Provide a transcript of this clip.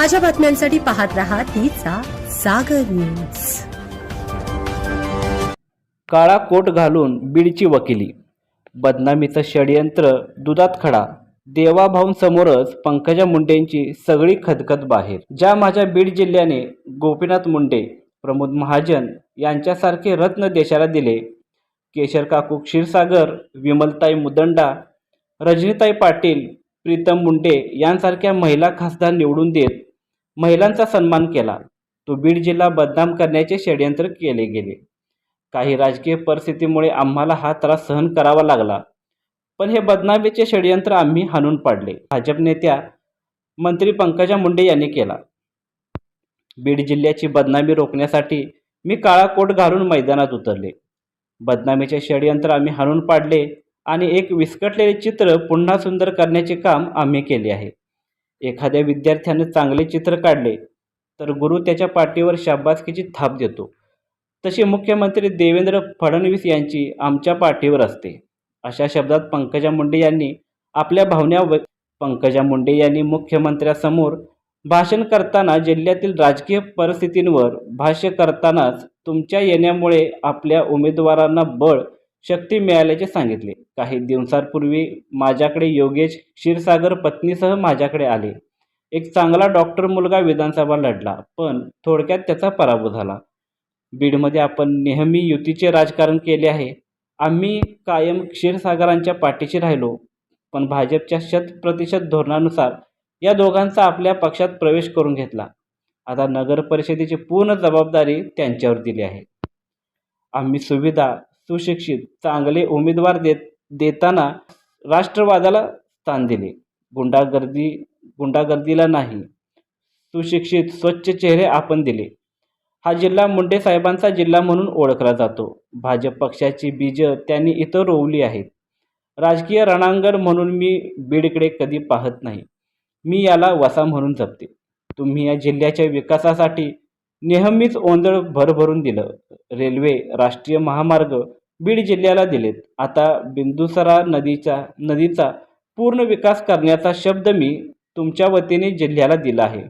ताज्या बातम्यांसाठी पाहत राहा तिचा सागर न्यूज. काळा कोट घालून बीडची वकिली. बदनामीचं षडयंत्र दुधात खडा. देवाभाऊंसमोरच पंकजा मुंडेंची सगळी खदखद बाहेर. ज्या माझ्या बीड जिल्ह्याने गोपीनाथ मुंडे प्रमोद महाजन यांच्यासारखे रत्न देशाला दिले. केशर काकू क्षीरसागर विमलताई मुदंडा रजनीताई पाटील प्रीतम मुंडे यांसारख्या महिला खासदार निवडून देत महिलांचा सन्मान केला. तो बीड जिल्हा बदनाम करण्याचे षडयंत्र केले गेले. काही राजकीय परिस्थितीमुळे आम्हाला हा त्रास सहन करावा लागला. पण हे बदनामीचे षडयंत्र आम्ही हाणून पाडले. भाजप नेत्या मंत्री पंकजा मुंडे यांनी केला. बीड जिल्ह्याची बदनामी रोखण्यासाठी मी काळा कोट घालून मैदानात उतरले. बदनामीचे षडयंत्र आम्ही हाणून पाडले आणि एक विस्कटलेले चित्र पुन्हा सुंदर करण्याचे काम आम्ही केले आहे. एखाद्या विद्यार्थ्यानं चांगले चित्र काढले तर गुरु त्याच्या पाठीवर शाबासकीची थाप देतो. तशी मुख्यमंत्री देवेंद्र फडणवीस यांची आमच्या पाठीवर असते. अशा शब्दात पंकजा मुंडे यांनी आपल्या भावना व पंकजा मुंडे यांनी मुख्यमंत्र्यासमोर भाषण करताना जिल्ह्यातील राजकीय परिस्थितींवर भाष्य करतानाच तुमच्या येण्यामुळे आपल्या उमेदवारांना बळ शक्ती मिळाल्याचे सांगितले. काही दिवसांपूर्वी माझ्याकडे योगेश क्षीरसागर पत्नीसह माझ्याकडे आले. एक चांगला डॉक्टर मुलगा विधानसभा लढला पण थोडक्यात त्याचा पराभव झाला. बीडमध्ये आपण नेहमी युतीचे राजकारण केले आहे. आम्ही कायम क्षीरसागरांच्या पाठीशी राहिलो पण भाजपच्या शतप्रतिशत धोरणानुसार या दोघांचा आपल्या पक्षात प्रवेश करून घेतला. आता नगर परिषदेची पूर्ण जबाबदारी त्यांच्यावर दिली आहे. आम्ही सुविधा सुशिक्षित चांगले उमेदवार देत देताना राष्ट्रवादाला स्थान दिले. गुंडागर्दी गुंडागर्दीला नाही. सुशिक्षित स्वच्छ चेहरे आपण दिले. हा जिल्हा मुंडे साहेबांचा जिल्हा म्हणून ओळखला जातो. भाजप पक्षाची बीज त्यांनी इथं रोवली आहेत. राजकीय रणांगण म्हणून मी बीडकडे कधी पाहत नाही. मी याला वसा म्हणून जपते. तुम्ही या जिल्ह्याच्या विकासासाठी नेहमीच ओंदळ भरभरून दिलं. रेल्वे राष्ट्रीय महामार्ग बीड जिल्ह्याला दिलेत. आता बिंदुसरा नदीच्या नदीचा पूर्ण विकास करण्याचा शब्द मी तुमच्या वतीने जिल्ह्याला दिला आहे.